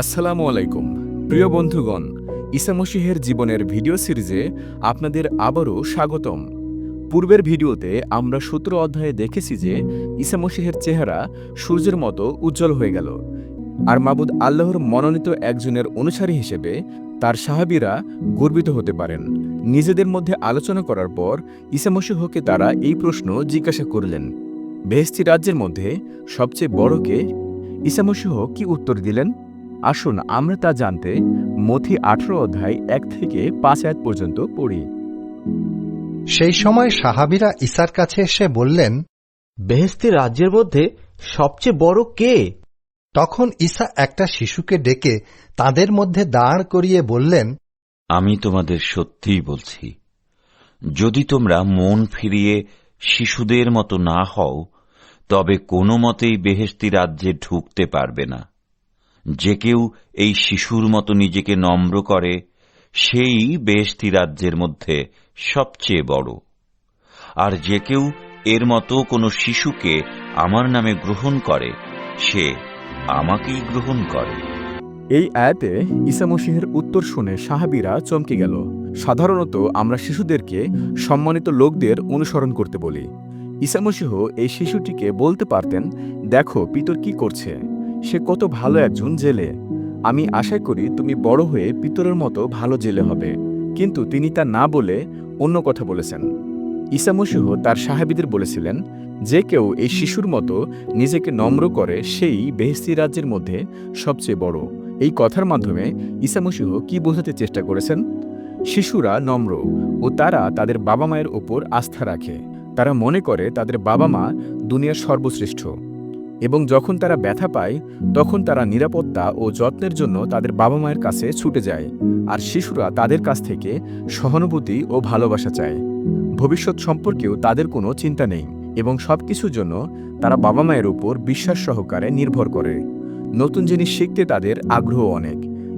আসসালামু আলাইকুম। প্রিয় বন্ধুগণ, ঈসা মসিহের জীবনের ভিডিও সিরিজে আপনাদের আবারও স্বাগতম। পূর্বের ভিডিওতে আমরা সূত্র অধ্যায়ে দেখেছি যে ঈসা মসিহের চেহারা সূর্যের মতো উজ্জ্বল হয়ে গেল। আর মাবুদ আল্লাহর মনোনীত একজনের অনুসারী হিসেবে তার সাহাবীরা গর্বিত হতে পারেন। নিজেদের মধ্যে আলোচনা করার পর ঈসা মসিহকে তারা এই প্রশ্ন জিজ্ঞাসা করলেন। বেহেস্তি রাজ্যের মধ্যে সবচেয়ে বড়কে ঈসা মসিহ কি উত্তর দিলেন? আসুন আমরা তা জানতে মথি আঠারো অধ্যায় এক থেকে পাঁচ আয়াত পর্যন্ত পড়ি। সেই সময় সাহাবিরা ঈসার কাছে এসে বললেন বেহেস্তি রাজ্যের মধ্যে সবচেয়ে বড় কে? তখন ঈসা একটা শিশুকে ডেকে তাদের মধ্যে দাঁড় করিয়ে বললেন আমি তোমাদের সত্যিই বলছি যদি তোমরা মন ফিরিয়ে শিশুদের মতো না হও তবে কোনো মতেই বেহেস্তি রাজ্যে ঢুকতে পারবে না। যে কেউ এই শিশুর মতো নিজেকে নম্র করে, সেই বেহেস্তি রাজ্যের মধ্যে সবচেয়ে বড়। আর যে কেউ এর মতো কোনো শিশুকে আমার নামে গ্রহণ করে, সে আমাকেই গ্রহণ করে। এই আয়াতে ঈসা মসিহের উত্তর শুনে সাহাবীরা চমকে গেল। সাধারণত আমরা শিশুদেরকে সম্মানিত লোকদের অনুসরণ করতে বলি। ঈসা মসিহ এই শিশুটিকে বলতে পারতেন, দেখো, পিতর কি করছে? সে কত ভালো একজন জেলে। আমি আশা করি তুমি বড় হয়ে পিতরের মতো ভালো জেলে হবে। কিন্তু তিনি তা না বলে অন্য কথা বলেছেন। ঈসা মসিহ তার সাহাবীদের বলেছিলেন, যে কেউ এই শিশুর মতো নিজেকে নম্র করে, সেই বেহেস্তি রাজ্যের মধ্যে সবচেয়ে বড়। এই কথার মাধ্যমে ঈসা মসিহ কি বোঝাতে চেষ্টা করেছেন? শিশুরা নম্র ও তারা তাদের বাবা মায়ের ওপর আস্থা রাখে। তারা মনে করে তাদের বাবা মা দুনিয়ার সর্বশ্রেষ্ঠ। এবং যখন তারা ব্যথা পায়, তখন তারা নিরাপত্তা ও যত্নের জন্য তাদের বাবা মায়ের কাছে ছুটে যায় আর শিশুরা তাদের কাছ থেকে সহানুভূতি ও ভালোবাসা চায়। ভবিষ্যৎ সম্পর্কেও তাদের কোনো চিন্তা নেই এবং সবকিছুর জন্য তারা বাবা মায়ের উপর বিশ্বাস সহকারে নির্ভর করে। নতুন জিনিস শিখতে তাদের আগ্রহ অনেক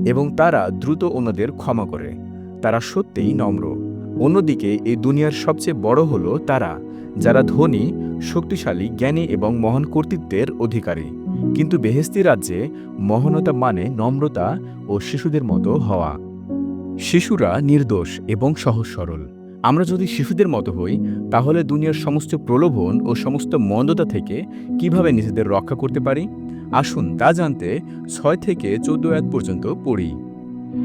এবং তারা দ্রুত অন্যদের ক্ষমা করে। তারা সত্যিই নম্র। অন্যদিকে এই দুনিয়ার সবচেয়ে বড় হল তারা। যারা ধনী, শক্তিশালী, জ্ঞানী এবং মহান কর্তৃত্বের অধিকারী। কিন্তু বেহেস্তি রাজ্যে মহানতা মানে নম্রতা ও শিশুদের মতো হওয়া। শিশুরা নির্দোষ এবং সহজ সরল। আমরা যদি শিশুদের মতো হই, তাহলে দুনিয়ার সমস্ত প্রলোভন ও সমস্ত মন্দতা থেকে কীভাবে নিজেদের রক্ষা করতে পারি? আসুন তা জানতে ছয় থেকে চোদ্দ আয়াত পর্যন্ত পড়ি।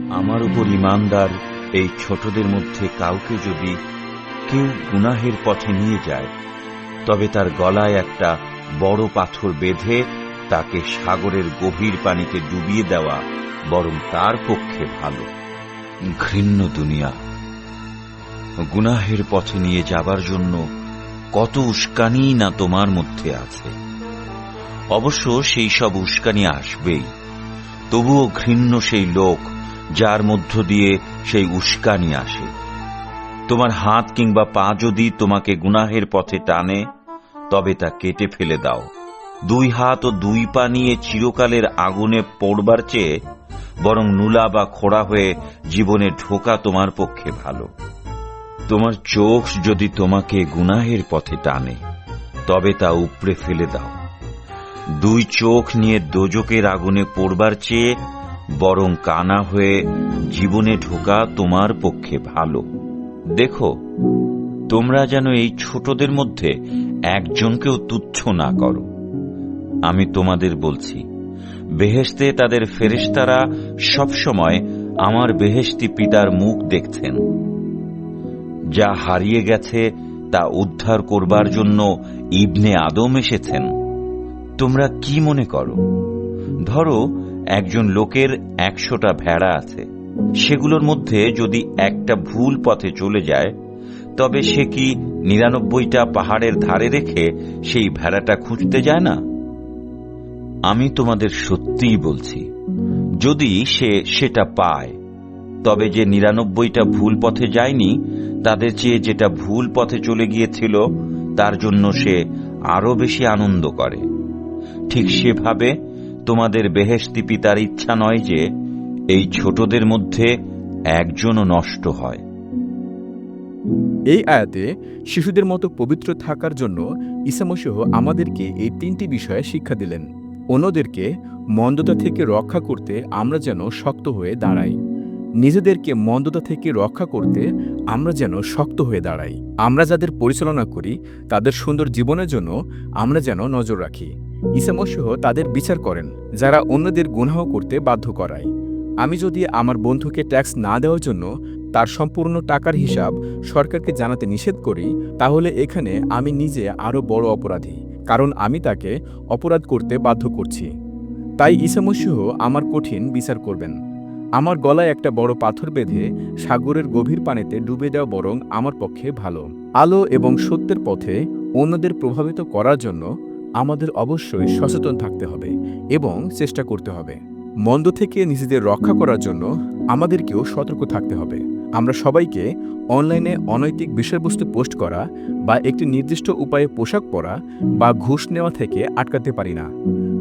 আমার উপর ইমানদার এই ছোটদের মধ্যে কাউকে যদি কেউ গুনাহের পথে নিয়ে যায়, তবে তার গলায় একটা বড় পাথর বেঁধে তাকে সাগরের গভীর পানিতে ডুবিয়ে দেওয়া বরং তার পক্ষে ভালো। ঘৃণ্য দুনিয়া। গুনাহের পথে নিয়ে যাবার জন্য কত উস্কানি না তোমার মধ্যে আছে। অবশ্য সেই সব উস্কানি আসবেই, তবুও ঘৃণ্য সেই লোক যার মধ্য দিয়ে সেই উস্কানি আসে। তোমার হাত কিংবা পা যদি তোমাকে গুনাহের পথে টানে, তবে তা কেটে ফেলে দাও। দুই হাত ও দুই পা নিয়ে চিরকালের আগুনে পড়বার চেয়ে বরং নুলা বা খোড়া হয়ে জীবনে ঢোকা তোমার পক্ষে ভালো। তোমার চোখ যদি তোমাকে গুনাহের পথে টানে, তবে তা উপড়ে ফেলে দাও। দুই চোখ নিয়ে দোজকের আগুনে পড়বার চেয়ে বরং কানা হয়ে জীবনে ঢোকা তোমার পক্ষে ভালো। দেখো, তোমরা যেন এই ছোটদের মধ্যে একজনকেও তুচ্ছ না করো। আমি তোমাদের বলছি বেহেস্তে তাদের ফেরেশতারা সবসময় আমার বেহেস্তি পিতার মুখ দেখছেন। যা হারিয়ে গেছে তা উদ্ধার করবার জন্য ইবনে আদম এসেছেন। তোমরা কি মনে করো? ধরো, একজন লোকের একশোটা ভেড়া আছে। সেগুলোর মধ্যে যদি একটা ভুল পথে চলে যায়, তবে সে কি নিরানব্বইটা পাহাড়ের ধারে রেখে সেই ভেড়াটা খুঁজতে যায় না? আমি তোমাদের সত্যিই বলছি, যদি সে সেটা পায়, তবে যে নিরানব্বইটা ভুল পথে যায়নি, তাদের চেয়ে যেটা ভুল পথে চলে গিয়েছিল, তার জন্য সে আরও বেশি আনন্দ করে। ঠিক সেভাবে তোমাদের বেহেস্তি পিতার ইচ্ছা নয় যে এই ছোটদের মধ্যে একজনও নষ্ট হয়। এই আয়াতে শিশুদের মতো পবিত্র থাকার জন্য ঈসামসীহ আমাদেরকে এই তিনটি বিষয়ে শিক্ষা দিলেন। অন্যদেরকে মন্দতা থেকে রক্ষা করতে আমরা যেন শক্ত হয়ে দাঁড়াই। নিজেদেরকে মন্দতা থেকে রক্ষা করতে আমরা যেন শক্ত হয়ে দাঁড়াই। আমরা যাদের পরিচালনা করি, তাদের সুন্দর জীবনের জন্য আমরা যেন নজর রাখি। ইসামসহ তাদের বিচার করেন, যারা অন্যদের গুনাহ করতে বাধ্য করায়। আমি যদি আমার বন্ধুকে ট্যাক্স না দেওয়ার জন্য তার সম্পূর্ণ টাকার হিসাব সরকারকে জানাতে নিষেধ করি, তাহলে এখানে আমি নিজে আরও বড় অপরাধী, কারণ আমি তাকে অপরাধ করতে বাধ্য করছি। তাই ঈসামসীহ আমার কঠিন বিচার করবেন। আমার গলায় একটা বড় পাথর বেঁধে সাগরের গভীর পানিতে ডুবে দেওয়া বরং আমার পক্ষে ভালো। আলো এবং সত্যের পথে অন্যদের প্রভাবিত করার জন্য আমাদের অবশ্যই সচেতন থাকতে হবে এবং চেষ্টা করতে হবে। মন্দ থেকে নিজেদের রক্ষা করার জন্য আমাদেরকেও সতর্ক থাকতে হবে। আমরা সবাইকে অনলাইনে অনৈতিক বিষয়বস্তু পোস্ট করা বা একটি নির্দিষ্ট উপায়ে পোশাক পরা বা ঘুষ নেওয়া থেকে আটকাতে পারি না।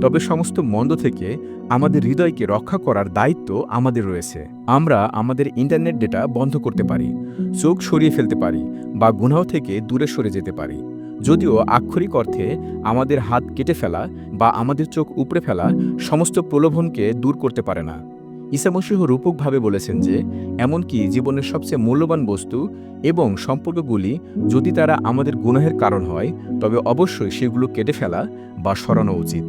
তবে সমস্ত মন্দ থেকে আমাদের হৃদয়কে রক্ষা করার দায়িত্ব আমাদের রয়েছে। আমরা আমাদের ইন্টারনেট ডেটা বন্ধ করতে পারি, চোখ সরিয়ে ফেলতে পারি বা গুনাহ থেকে দূরে সরে যেতে পারি। যদিও আক্ষরিক অর্থে আমাদের হাত কেটে ফেলা বা আমাদের চোখ উপড়ে ফেলা সমস্ত প্রলোভনকে দূর করতে পারে না। ঈসামসীহ রূপকভাবে বলেছেন যে, এমনকি জীবনের সবচেয়ে মূল্যবান বস্তু এবং সম্পর্কগুলি যদি তারা আমাদের গুনাহের কারণ হয়, তবে অবশ্যই সেগুলো কেটে ফেলা বা সরানো উচিত।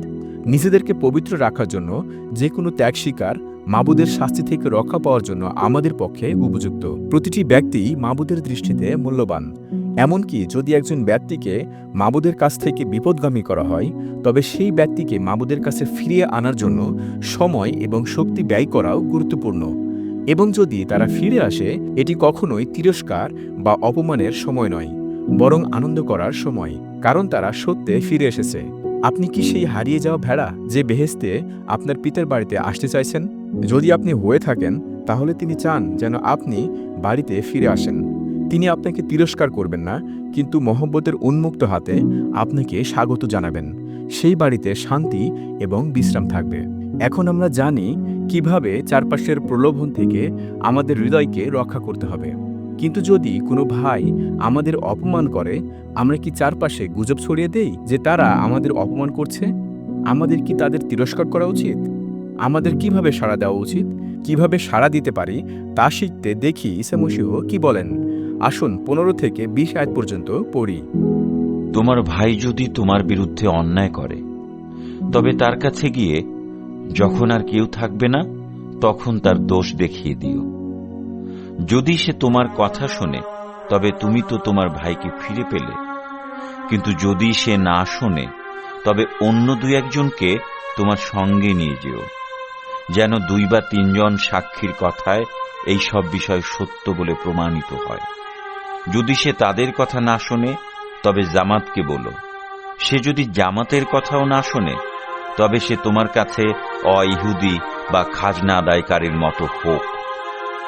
নিজেদেরকে পবিত্র রাখার জন্য যে কোনো ত্যাগ স্বীকার মাবুদের শাস্তি থেকে রক্ষা পাওয়ার জন্য আমাদের পক্ষে উপযুক্ত। প্রতিটি ব্যক্তি মাবুদের দৃষ্টিতে মূল্যবান। এমনকি যদি একজন ব্যক্তিকে মাবুদের কাছ থেকে বিপদগামী করা হয়, তবে সেই ব্যক্তিকে মাবুদের কাছে ফিরিয়ে আনার জন্য সময় এবং শক্তি ব্যয় করাও গুরুত্বপূর্ণ। এবং যদি তারা ফিরে আসে, এটি কখনোই তিরস্কার বা অপমানের সময় নয়, বরং আনন্দ করার সময়, কারণ তারা সত্যে ফিরে এসেছে। আপনি কি সেই হারিয়ে যাওয়া ভেড়া যে বেহেস্তে আপনার পিতার বাড়িতে আসতে চাইছেন? যদি আপনি হয়ে থাকেন, তাহলে তিনি চান যেন আপনি বাড়িতে ফিরে আসেন। তিনি আপনাকে তিরস্কার করবেন না, কিন্তু মহব্বতের উন্মুক্ত হাতে আপনাকে স্বাগত জানাবেন। সেই বাড়িতে শান্তি এবং বিশ্রাম থাকবে। এখন আমরা জানি কীভাবে চারপাশের প্রলোভন থেকে আমাদের হৃদয়কে রক্ষা করতে হবে। কিন্তু যদি কোনো ভাই আমাদের অপমান করে, আমরা কি চারপাশে গুজব ছড়িয়ে দেই যে তারা আমাদের অপমান করছে? আমাদের কি তাদের তিরস্কার করা উচিত? আমাদের কীভাবে সাড়া দেওয়া উচিত? কীভাবে সাড়া দিতে পারি? তা শিখতে দেখি ইসামসিহ কি বলেন। আসুন পনেরো থেকে বিশ আয়াত পর্যন্ত পড়ি। তোমার ভাই যদি তোমার বিরুদ্ধে অন্যায় করে, তবে তার কাছে গিয়ে যখন আর কেউ থাকবে না, তখন তার দোষ দেখিয়ে দিও। যদি সে তোমার কথা শোনে, তবে তুমি তো তোমার ভাইকে ফিরে পেলে। কিন্তু যদি সে না শোনে, তবে অন্য দুই একজনকে তোমার সঙ্গে নিয়ে যেও। যেন দুই বা তিনজন সাক্ষীর কথায় এই সব বিষয় সত্য বলে প্রমাণিত হয়। যদি সে তাদের কথা না শোনে, তবে জামাতকে বলো। সে যদি জামাতের কথাও না শোনে, তবে সে তোমার কাছে অইহুদি বা খাজনা আদায়কারীর মতো হোক।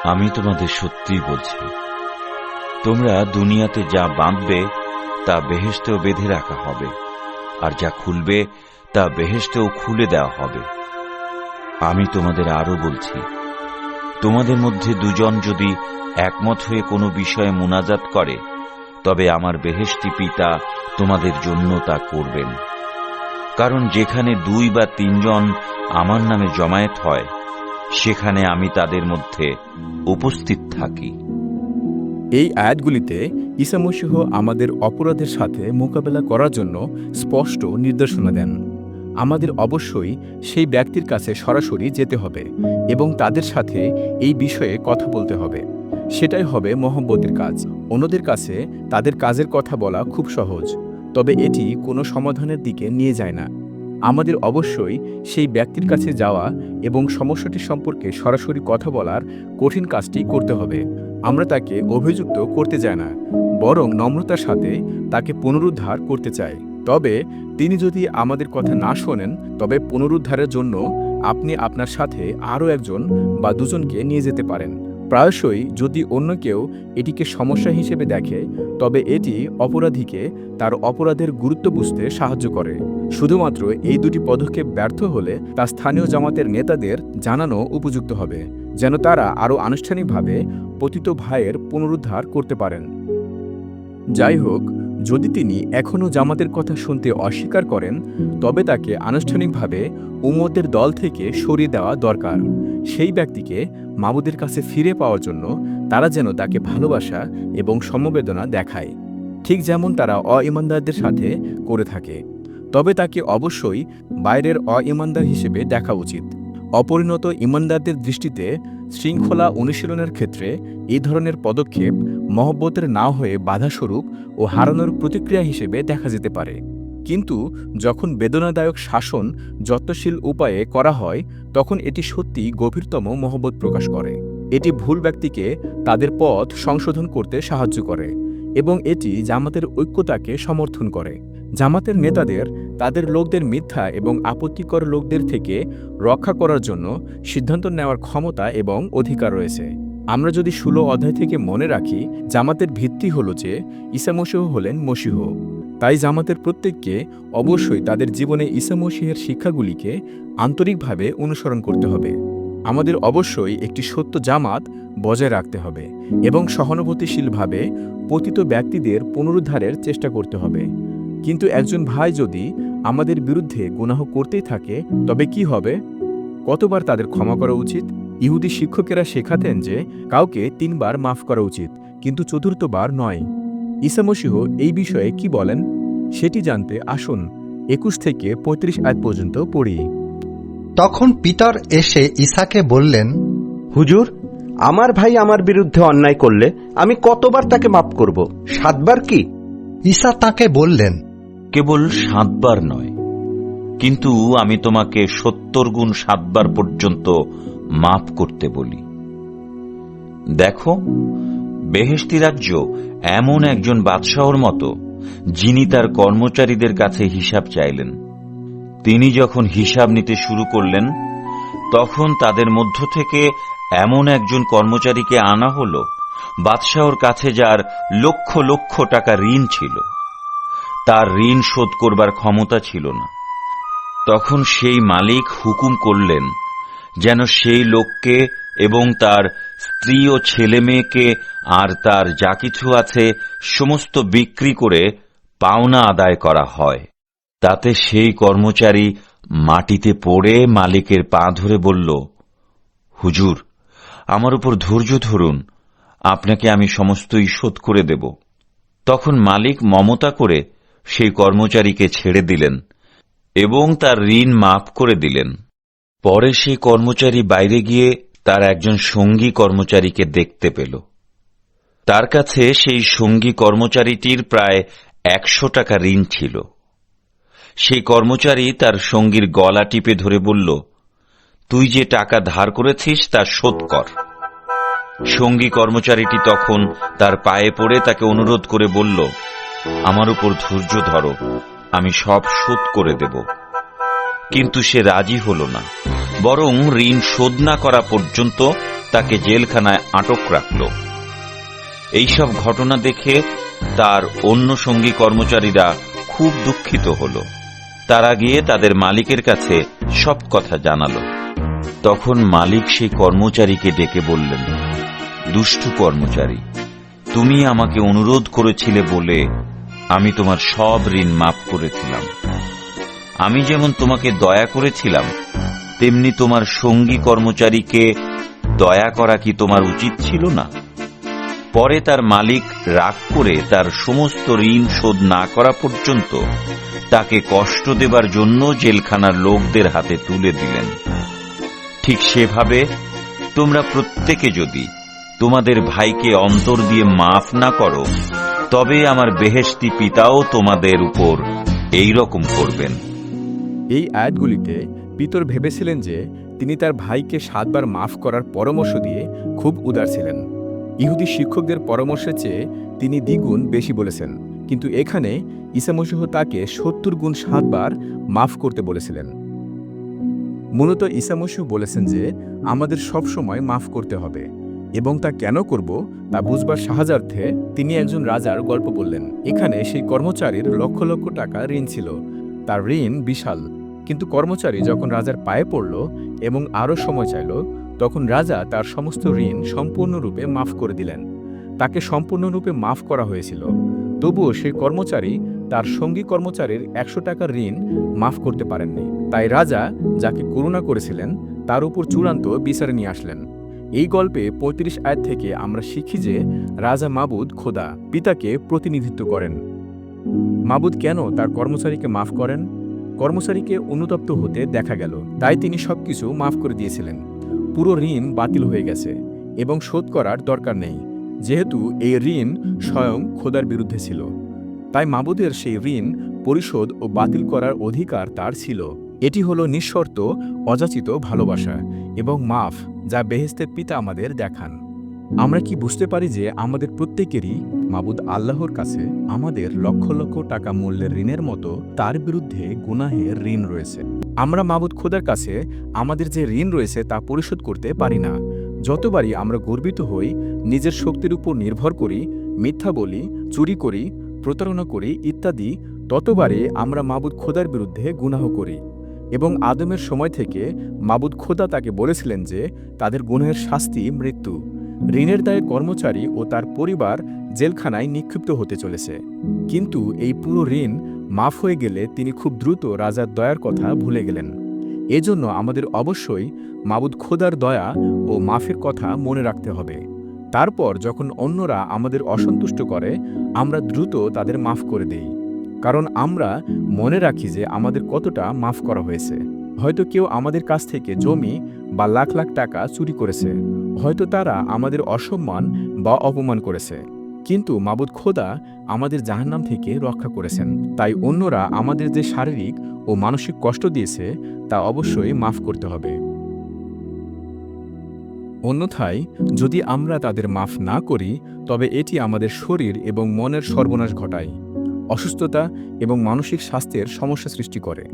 আমি তোমাদের সত্যিই বলছি, তোমরা দুনিয়াতে যা বাঁধবে, তা বেহেস্তেও বেঁধে রাখা হবে, আর যা খুলবে, তা বেহেস্তেও খুলে দেওয়া হবে। আমি তোমাদের আরও বলছি তোমাদের মধ্যে দুজন যদি একমত হয়ে কোনো বিষয়ে মোনাজাত করে, তবে আমার বেহেশতি পিতা তোমাদের জন্য তা করবেন। কারণ যেখানে দুই বা তিনজন আমার নামে জমায়েত হয়, সেখানে আমি তাদের মধ্যে উপস্থিত থাকি। এই আয়াতগুলিতে ঈসামসিহ আমাদের অপরাধের সাথে মোকাবেলা করার জন্য স্পষ্ট নির্দেশনা দেন। আমাদের অবশ্যই সেই ব্যক্তির কাছে সরাসরি যেতে হবে এবং তাদের সাথে এই বিষয়ে কথা বলতে হবে। সেটাই হবে মহব্বতের কাজ। অন্যদের কাছে তাদের কাজের কথা বলা খুব সহজ, তবে এটি কোনো সমাধানের দিকে নিয়ে যায় না। আমাদের অবশ্যই সেই ব্যক্তির কাছে যাওয়া এবং সমস্যাটি সম্পর্কে সরাসরি কথা বলার কঠিন কাজটি করতে হবে। আমরা তাকে অভিযুক্ত করতে চাই না, বরং নম্রতার সাথে তাকে পুনরুদ্ধার করতে চাই। তবে তিনি যদি আমাদের কথা না শোনেন, তবে পুনরুদ্ধারের জন্য আপনি আপনার সাথে আরও একজন বা দুজনকে নিয়ে যেতে পারেন। প্রায়শই যদি অন্য কেউ এটিকে সমস্যা হিসেবে দেখে, তবে এটি অপরাধীকে তার অপরাধের গুরুত্ব বুঝতে সাহায্য করে। শুধুমাত্র এই দুটি পদক্ষেপ ব্যর্থ হলে তা স্থানীয় জামাতের নেতাদের জানানো উপযুক্ত হবে, যেন তারা আরও আনুষ্ঠানিকভাবে পতিত ভাইয়ের পুনরুদ্ধার করতে পারেন। যাই হোক যদি তিনি এখনও জামাতের কথা শুনতে অস্বীকার করেন, তবে তাকে আনুষ্ঠানিকভাবে উম্মতের দল থেকে সরিয়ে দেওয়া দরকার। সেই ব্যক্তিকে মাবুদের কাছে ফিরে পাওয়ার জন্য তারা যেন তাকে ভালোবাসা এবং সমবেদনা দেখায়। ঠিক যেমন তারা অইমানদারদের সাথে করে থাকে। তবে তাকে অবশ্যই বাইরের অইমানদার হিসেবে দেখা উচিত। অপরিণত ইমানদারদের দৃষ্টিতে শৃঙ্খলা অনুশীলনের ক্ষেত্রে এই ধরনের পদক্ষেপ মহব্বতের না হয়ে বাধাস্বরূপ ও হারানোর প্রতিক্রিয়া হিসেবে দেখা যেতে পারে। কিন্তু যখন বেদনাদায়ক শাসন যত্নশীল উপায়ে করা হয়, তখন এটি সত্যি গভীরতম মহব্বত প্রকাশ করে। এটি ভুল ব্যক্তিকে তাদের পথ সংশোধন করতে সাহায্য করে এবং এটি জামাতের ঐক্যতাকে সমর্থন করে। জামাতের নেতাদের তাদের লোকদের মিথ্যা এবং আপত্তিকর লোকদের থেকে রক্ষা করার জন্য সিদ্ধান্ত নেওয়ার ক্ষমতা এবং অধিকার রয়েছে। আমরা যদি ষোলো অধ্যায় থেকে মনে রাখি, জামাতের ভিত্তি হল যে ঈসা মসিহ হলেন মসিহ। তাই জামাতের প্রত্যেককে অবশ্যই তাদের জীবনে ঈসা মসিহের শিক্ষাগুলিকে আন্তরিকভাবে অনুসরণ করতে হবে। আমাদের অবশ্যই একটি সত্য জামাত বজায় রাখতে হবে এবং সহানুভূতিশীলভাবে পতিত ব্যক্তিদের পুনরুদ্ধারের চেষ্টা করতে হবে। কিন্তু একজন ভাই যদি আমাদের বিরুদ্ধে গুনাহ করতেই থাকে তবে কি হবে? কতবার তাদের ক্ষমা করা উচিত? ইহুদি শিক্ষকেরা শেখাতেন যে কাউকে তিনবার মাফ করা উচিত কিন্তু চতুর্থবার নয়। ঈসামসিহ এই বিষয়ে কি বলেন? সেটি জানতে আসুন একুশ থেকে পঁয়ত্রিশ আয় পর্যন্ত পড়ি। তখন পিতর এসে ইসাকে বললেন হুজুর আমার ভাই আমার বিরুদ্ধে অন্যায় করলে আমি কতবার তাকে মাফ করব? সাতবার কি? ঈসা তাকে বললেন কেবল সাতবার নয়, কিন্তু আমি তোমাকে সত্তর গুণ সাতবার পর্যন্ত মাপ করতে বলি। দেখো বেহেস্তি রাজ্য এমন একজন বাদশাহর মতো, যিনি তার কর্মচারীদের কাছে হিসাব চাইলেন। তিনি যখন হিসাব নিতে শুরু করলেন, তখন তাদের মধ্য থেকে এমন একজন কর্মচারীকে আনা হল, বাদশাহর কাছে যার লক্ষ লক্ষ টাকা ঋণ ছিল। তার ঋণ শোধ করবার ক্ষমতা ছিল না। তখন সেই মালিক হুকুম করলেন যেন সেই লোককে এবং তার স্ত্রী ও ছেলে মেয়েকে আর তার যা কিছু আছে সমস্ত বিক্রি করে পাওনা আদায় করা হয়। তাতে সেই কর্মচারী মাটিতে পড়ে মালিকের পা ধরে বলল, হুজুর, আমার উপর ধৈর্য ধরুন, আপনাকে আমি সমস্তই শোধ করে দেব। তখন মালিক মমতা করে সেই কর্মচারীকে ছেড়ে দিলেন এবং তার ঋণ মাফ করে দিলেন। পরে সেই কর্মচারী বাইরে গিয়ে তার একজন সঙ্গী কর্মচারীকে দেখতে পেল। তার কাছে সেই সঙ্গী কর্মচারীটির প্রায় একশো টাকা ঋণ ছিল। সেই কর্মচারী তার সঙ্গীর গলা টিপে ধরে বলল, তুই যে টাকা ধার করেছিস তা শোধ কর। সঙ্গী কর্মচারীটি তখন তার পায়ে পড়ে তাকে অনুরোধ করে বলল আমার উপর ধৈর্য ধরো, আমি সব শোধ করে দেব। কিন্তু সে রাজি হল না, বরং ঋণ শোধ না করা পর্যন্ত তাকে জেলখানায় আটক রাখল। এইসব ঘটনা দেখে তার অন্য সঙ্গী কর্মচারীরা খুব দুঃখিত হল। তারা গিয়ে তাদের মালিকের কাছে সব কথা জানালো। তখন মালিক সেই কর্মচারীকে ডেকে বললেন, দুষ্টু কর্মচারী, তুমি আমাকে অনুরোধ করেছিলে বলে আমি তোমার সব ঋণ মাফ করেছিলাম। আমি যেমন তোমাকে দয়া করেছিলাম, তেমনি তোমার সঙ্গী কর্মচারীকে দয়া করা কি তোমার উচিত ছিল না? পরে তার মালিক রাগ করে তার সমস্ত ঋণ শোধ না করা পর্যন্ত তাকে কষ্ট দেবার জন্য জেলখানার লোকদের হাতে তুলে দিলেন। ঠিক সেভাবে তোমরা প্রত্যেকে যদি তোমাদের ভাইকে অন্তর দিয়ে মাফ না করো তবে আমার বেহেশতি পিতাও তোমাদের উপর এই রকম করবেন। এই আয়াতগুলিতে পিতর ভেবেছিলেন যে তিনি তার ভাইকে সাতবার মাফ করার পরামর্শ দিয়ে খুব উদার ছিলেন। ইহুদি শিক্ষকদের পরামর্শের চেয়ে তিনি দ্বিগুণ বেশি বলেছেন। কিন্তু এখানে ঈসামসিহ তাকে সত্তর গুণ সাতবার মাফ করতে বলেছিলেন। মূলত ঈসামসিহ বলেছেন যে আমাদের সব সময় মাফ করতে হবে। এবং তা কেন করব তা বুঝবার সাহায্যার্থে তিনি একজন রাজার গল্প বললেন। এখানে সেই কর্মচারীর লক্ষ লক্ষ টাকা ঋণ ছিল। তার ঋণ বিশাল। কিন্তু কর্মচারী যখন রাজার পায়ে পড়ল এবং আরও সময় চাইল, তখন রাজা তার সমস্ত ঋণ সম্পূর্ণরূপে মাফ করে দিলেন। তাকে সম্পূর্ণরূপে মাফ করা হয়েছিল। তবুও সেই কর্মচারী তার সঙ্গী কর্মচারীর একশো টাকার ঋণ মাফ করতে পারেননি। তাই রাজা যাকে করুণা করেছিলেন, তার উপর চূড়ান্ত বিচারে নিয়ে আসলেন। এই গল্পে পঁয়ত্রিশ আয়াত থেকে আমরা শিখি যে রাজা মাবুদ খোদা পিতাকে প্রতিনিধিত্ব করেন। মাবুদ কেন তার কর্মচারীকে মাফ করেন? কর্মচারীকে অনুতপ্ত হতে দেখা গেল, তাই তিনি সবকিছু মাফ করে দিয়েছিলেন। পুরো ঋণ বাতিল হয়ে গেছে এবং শোধ করার দরকার নেই, যেহেতু এই ঋণ স্বয়ং খোদার বিরুদ্ধে ছিল। তাই মাবুদের সেই ঋণ পরিশোধ ও বাতিল করার অধিকার তার ছিল। এটি হলো নিঃশর্ত, অযাচিত ভালোবাসা এবং মাফ যা বেহেস্তের পিতা আমাদের দেখান। আমরা কি বুঝতে পারি যে আমাদের প্রত্যেকেরই মাবুদ আল্লাহর কাছে আমাদের লক্ষ লক্ষ টাকা মূল্যের ঋণের মতো তার বিরুদ্ধে গুনাহের ঋণ রয়েছে। আমরা মাবুদ খোদার কাছে আমাদের যে ঋণ রয়েছে তা পরিশোধ করতে পারি না। যতবারই আমরা গর্বিত হই, নিজের শক্তির উপর নির্ভর করি, মিথ্যা বলি, চুরি করি, প্রতারণা করি ইত্যাদি ততবারে আমরা মাবুদ খোদার বিরুদ্ধে গুনাহ করি। এবং আদমের সময় থেকে মাবুদ খোদা তাকে বলেছিলেন যে, তাদের গুণের শাস্তি মৃত্যু। ঋণের দায়ে কর্মচারী ও তার পরিবার জেলখানায় নিক্ষিপ্ত হতে চলেছে। কিন্তু এই পুরো ঋণ মাফ হয়ে গেলে তিনি খুব দ্রুত রাজার দয়ার কথা ভুলে গেলেন। এজন্য আমাদের অবশ্যই মাবুদ খোদার দয়া ও মাফের কথা মনে রাখতে হবে। তারপর যখন অন্যরা আমাদের অসন্তুষ্ট করে, আমরা দ্রুত তাদের মাফ করে দেই। কারণ আমরা মনে রাখি যে আমাদের কতটা মাফ করা হয়েছে। হয়তো কেউ আমাদের কাছ থেকে জমি বা লাখ লাখ টাকা চুরি করেছে। হয়তো তারা আমাদের অসম্মান বা অপমান করেছে। কিন্তু মাবুদ খোদা আমাদের জাহান্নাম থেকে রক্ষা করেছেন। তাই অন্যরা আমাদের যে শারীরিক ও মানসিক কষ্ট দিয়েছে, তা অবশ্যই মাফ করতে হবে। অন্যথায়, যদি আমরা তাদের মাফ না করি, তবে এটি আমাদের শরীর এবং মনের সর্বনাশ ঘটায়। অসুস্থতা এবং মানসিক স্বাস্থ্যের সমস্যা সৃষ্টি করে।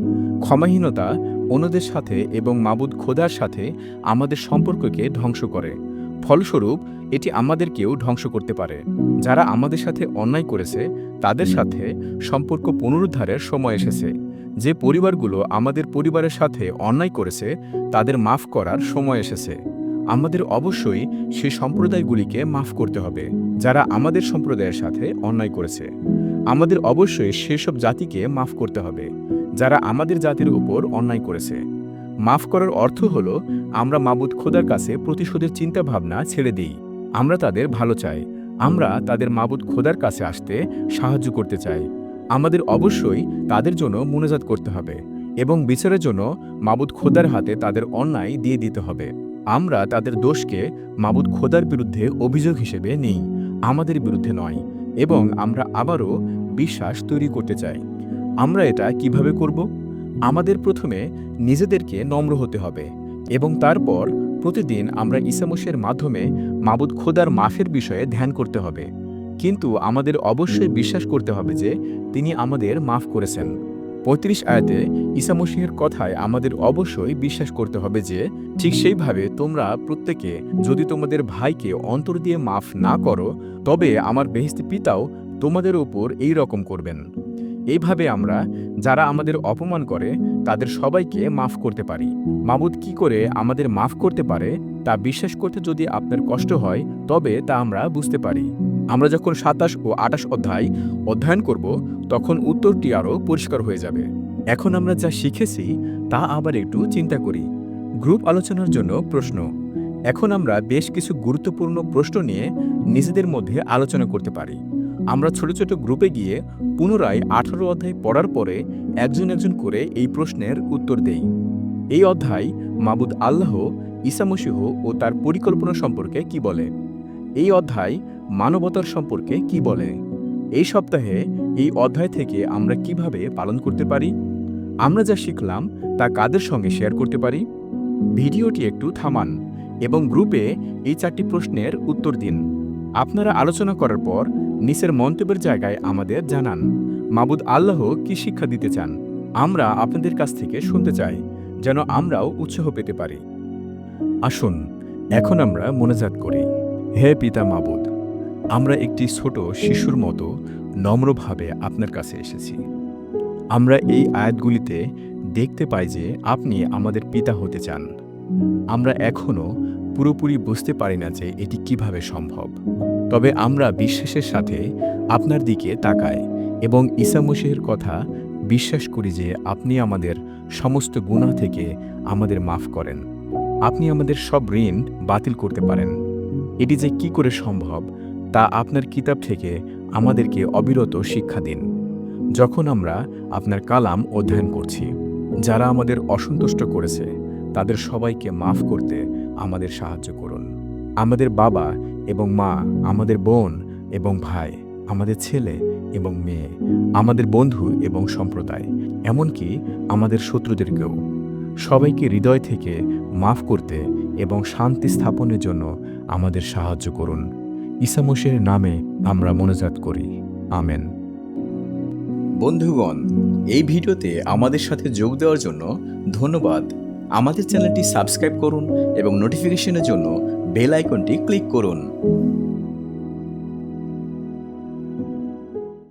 ক্ষমাহীনতা অন্যদের সাথে এবং মাবুদ খোদার সাথে আমাদের সম্পর্ককে ধ্বংস করে। ফলস্বরূপ, এটি আমাদেরকেও ধ্বংস করতে পারে। যারা আমাদের সাথে অন্যায় করেছে, তাদের সাথে সম্পর্ক পুনরুদ্ধারের সময় এসেছে। যে পরিবারগুলো আমাদের পরিবারের সাথে অন্যায় করেছে, তাদের মাফ করার সময় এসেছে। আমাদের অবশ্যই সেই সম্প্রদায়গুলিকে মাফ করতে হবে, যারা আমাদের সম্প্রদায়ের সাথে অন্যায় করেছে। আমাদের অবশ্যই সেসব জাতিকে মাফ করতে হবে, যারা আমাদের জাতির উপর অন্যায় করেছে। মাফ করার অর্থ হল, আমরা মাবুদ খোদার কাছে প্রতিশোধের চিন্তা ভাবনা ছেড়ে দিই। আমরা তাদের ভালো চাই, আমরা তাদের মাবুদ খোদার কাছে আসতে সাহায্য করতে চাই। আমাদের অবশ্যই তাদের জন্য মুনাজাত করতে হবে এবং বিচারের জন্য মাবুদ খোদার হাতে তাদের অন্যায় দিয়ে দিতে হবে। আমরা তাদের দোষকে মাবুদ খোদার বিরুদ্ধে অভিযোগ হিসেবে নিই, আমাদের বিরুদ্ধে নয়, এবং আমরা আবারও বিশ্বাস তৈরি করতে চাই। আমরা এটা কীভাবে করব? আমাদের প্রথমে নিজেদেরকে নম্র হতে হবে, এবং তারপর প্রতিদিন আমরা ইসামসের মাধ্যমে মাবুদ খোদার মাফের বিষয়ে ধ্যান করতে হবে। কিন্তু আমাদের অবশ্যই বিশ্বাস করতে হবে যে তিনি আমাদের মাফ করেছেন। পঁয়ত্রিশ আয়াতে ঈসামসিহের কথায় আমাদের অবশ্যই বিশ্বাস করতে হবে যে, ঠিক সেইভাবে তোমরা প্রত্যেকে যদি তোমাদের ভাইকে অন্তর দিয়ে মাফ না করো, তবে আমার বেহেস্তি পিতাও তোমাদের উপর এই রকম করবেন। এইভাবে আমরা যারা আমাদের অপমান করে, তাদের সবাইকে মাফ করতে পারি। মাবুদ কি করে আমাদের মাফ করতে পারে, তা বিশ্বাস করতে যদি আপনার কষ্ট হয়, তবে তা আমরা বুঝতে পারি। আমরা যখন সাতাশ ও আটাশ অধ্যায় অধ্যয়ন করব, তখন উত্তরটি আরও পরিষ্কার হয়ে যাবে। এখন আমরা যা শিখেছি, তা আবার একটু চিন্তা করি। গ্রুপ আলোচনার জন্য প্রশ্ন। এখন আমরা বেশ কিছু গুরুত্বপূর্ণ প্রশ্ন নিয়ে নিজেদের মধ্যে আলোচনা করতে পারি। আমরা ছোট ছোট গ্রুপে গিয়ে পুনরায় আঠারো অধ্যায় পড়ার পরে একজন একজন করে এই প্রশ্নের উত্তর দেই। এই অধ্যায় মাবুদ আল্লাহ ইসামসিহ ও তার পরিকল্পনা সম্পর্কে কি বলে? এই অধ্যায় মানবতার সম্পর্কে কি বলে? এই সপ্তাহে এই অধ্যায় থেকে আমরা কীভাবে পালন করতে পারি? আমরা যা শিখলাম তা কাদের সঙ্গে শেয়ার করতে পারি? ভিডিওটি একটু থামান এবং গ্রুপে এই চারটি প্রশ্নের উত্তর দিন। আপনারা আলোচনা করার পর নিচের মন্তব্যের জায়গায় আমাদের জানান, মাবুদ আল্লাহ কি শিক্ষা দিতে চান? আমরা আপনাদের কাছ থেকে শুনতে চাই, যেন আমরাও উৎসাহ পেতে পারি। আসুন, এখন আমরা মনোজাত করি। হে পিতা মাবুদ আমরা একটি ছোট শিশুর মতো নম্রভাবে আপনার কাছে এসেছি। আমরা এই আয়াতগুলিতে দেখতে পাই যে আপনি আমাদের পিতা হতে চান। আমরা এখনও পুরোপুরি বুঝতে পারি না যে এটি কীভাবে সম্ভব। তবে আমরা বিশ্বাসের সাথে আপনার দিকে তাকাই এবং ঈসা মসিহের কথা বিশ্বাস করি যে আপনি আমাদের সমস্ত গুণা থেকে আমাদের মাফ করেন। আপনি আমাদের সব ঋণ বাতিল করতে পারেন। এটি যে কি করে সম্ভব তা আপনার কিতাব থেকে আমাদেরকে অবিরত শিক্ষা দিন। যখন আমরা আপনার কালাম অধ্যয়ন করছি, যারা আমাদের অসন্তুষ্ট করেছে, তাদের সবাইকে মাফ করতে আমাদের সাহায্য করুন। আমাদের বাবা এবং মা, আমাদের বোন এবং ভাই, আমাদের ছেলে এবং মেয়ে, আমাদের বন্ধু এবং সম্প্রদায়, এমনকি আমাদের শত্রুদেরকেও। সবাইকে হৃদয় থেকে মাফ করতে এবং শান্তি স্থাপনের জন্য আমাদের সাহায্য করুন। ঈসামসের নামে আমরা মনোজাত করি। আমেন। বন্ধুগণ, এই ভিডিওতে আমাদের সাথে যোগ দেওয়ার জন্য ধন্যবাদ। আমাদের চ্যানেলটি সাবস্ক্রাইব করুন এবং নোটিফিকেশনের জন্য বেল আইকনটি ক্লিক করুন।